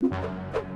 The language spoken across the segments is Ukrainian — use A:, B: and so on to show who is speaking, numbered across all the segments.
A: you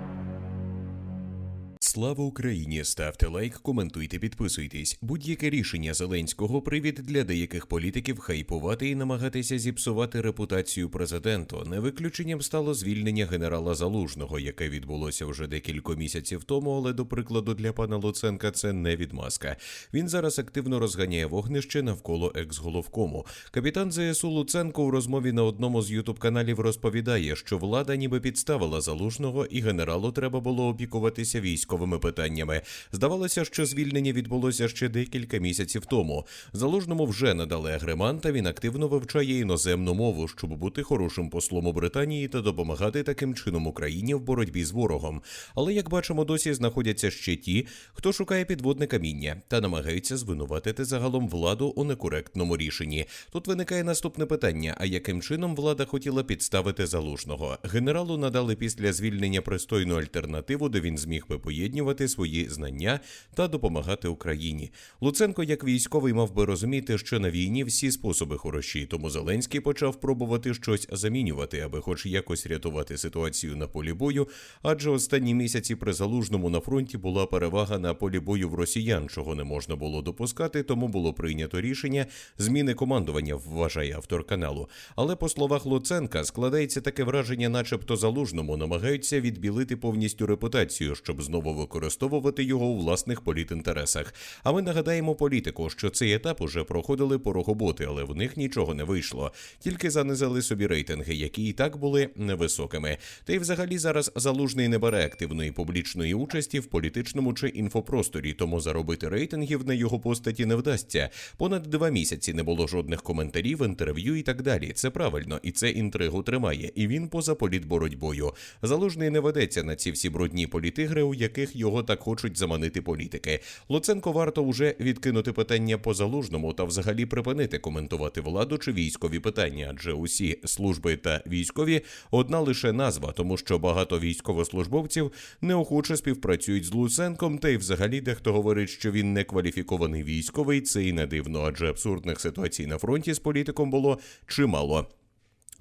A: Слава Україні! Ставте лайк, коментуйте, підписуйтесь. Будь-яке рішення Зеленського привід для деяких політиків хайпувати і намагатися зіпсувати репутацію президенту. Не виключенням стало звільнення генерала Залужного, яке відбулося вже декілька місяців тому. Але до прикладу для пана Луценка це не відмазка. Він зараз активно розганяє вогнище навколо екс-головкому. Капітан ЗСУ Луценко у розмові на одному з ютуб каналів розповідає, що влада ніби підставила залужного, і генералу треба було опікуватися військовими питаннями. Здавалося, що звільнення відбулося ще декілька місяців тому. Залужному вже надали агремант, та він активно вивчає іноземну мову, щоб бути хорошим послом у Британії та допомагати таким чином Україні в боротьбі з ворогом. Але як бачимо, досі знаходяться ще ті, хто шукає підводне каміння та намагаються звинуватити загалом владу у некоректному рішенні. Тут виникає наступне питання: а яким чином влада хотіла підставити залужного? Генералу надали після звільнення пристойну альтернативу, де він зміг би поєднувати свої знання та допомагати Україні. Луценко, як військовий, мав би розуміти, що на війні всі способи хороші, тому Зеленський почав пробувати щось замінювати, аби хоч якось рятувати ситуацію на полі бою. Адже останні місяці при залужному на фронті була перевага на полі бою в росіян, чого не можна було допускати, тому було прийнято рішення зміни командування, вважає автор каналу. Але по словах Луценка складається таке враження, начебто залужному намагаються відбілити повністю репутацію, щоб знову використовувати його у власних політінтересах. А ми нагадаємо політику, що цей етап уже проходили порохоботи, але в них нічого не вийшло. Тільки занизили собі рейтинги, які і так були невисокими. Та й взагалі зараз залужний не бере активної публічної участі в політичному чи інфопросторі, тому заробити рейтингів на його постаті не вдасться. Понад два місяці не було жодних коментарів, інтерв'ю і так далі. Це правильно, і це інтригу тримає. І він поза політборотьбою. Залужний не ведеться на ці всі брудні політигри, у яких його так хочуть заманити політики. Луценко варто уже відкинути питання по залужному та взагалі припинити коментувати владу чи військові питання, адже усі служби та військові одна лише назва, тому що багато військовослужбовців неохоче співпрацюють з Луценком, та й взагалі дехто говорить, що він не кваліфікований військовий. Це і не дивно, адже абсурдних ситуацій на фронті з політиком було чимало.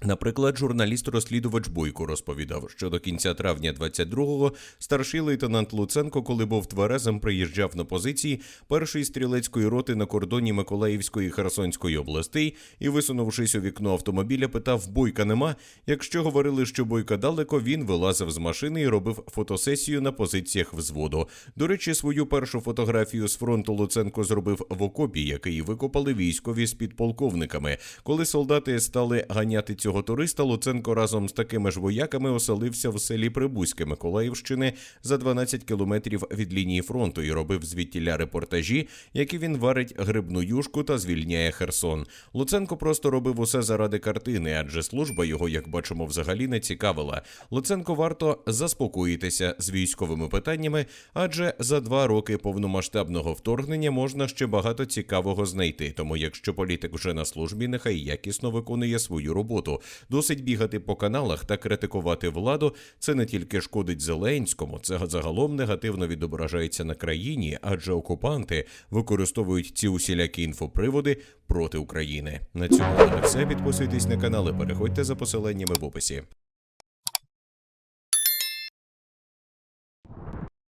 A: Наприклад, журналіст-розслідувач Бойко розповідав, що до кінця травня 22-го старший лейтенант Луценко, коли був тверезим, приїжджав на позиції першої стрілецької роти на кордоні Миколаївської Херсонської областей і, висунувшись у вікно автомобіля, питав Бойка нема. Якщо говорили, що Бойка далеко, він вилазив з машини і робив фотосесію на позиціях взводу. До речі, свою першу фотографію з фронту Луценко зробив в окопі, який викопали військові з підполковниками. Коли солдати стали ганяти цього туриста, Луценко разом з такими ж вояками оселився в селі Прибузьке Миколаївщини за 12 кілометрів від лінії фронту і робив звідтіля репортажі, які він варить грибну юшку та звільняє Херсон. Луценко просто робив усе заради картини, адже служба його, як бачимо, взагалі не цікавила. Луценко варто заспокоїтися з військовими питаннями, адже за два роки повномасштабного вторгнення можна ще багато цікавого знайти. Тому, якщо політик вже на службі, нехай якісно виконує свою роботу. Досить бігати по каналах та критикувати владу. Це не тільки шкодить Зеленському, це загалом негативно відображається на країні, адже окупанти використовують ці усілякі інфоприводи проти України. На цьому все. Підписуйтесь на канал і переходьте за посиланнями в описі.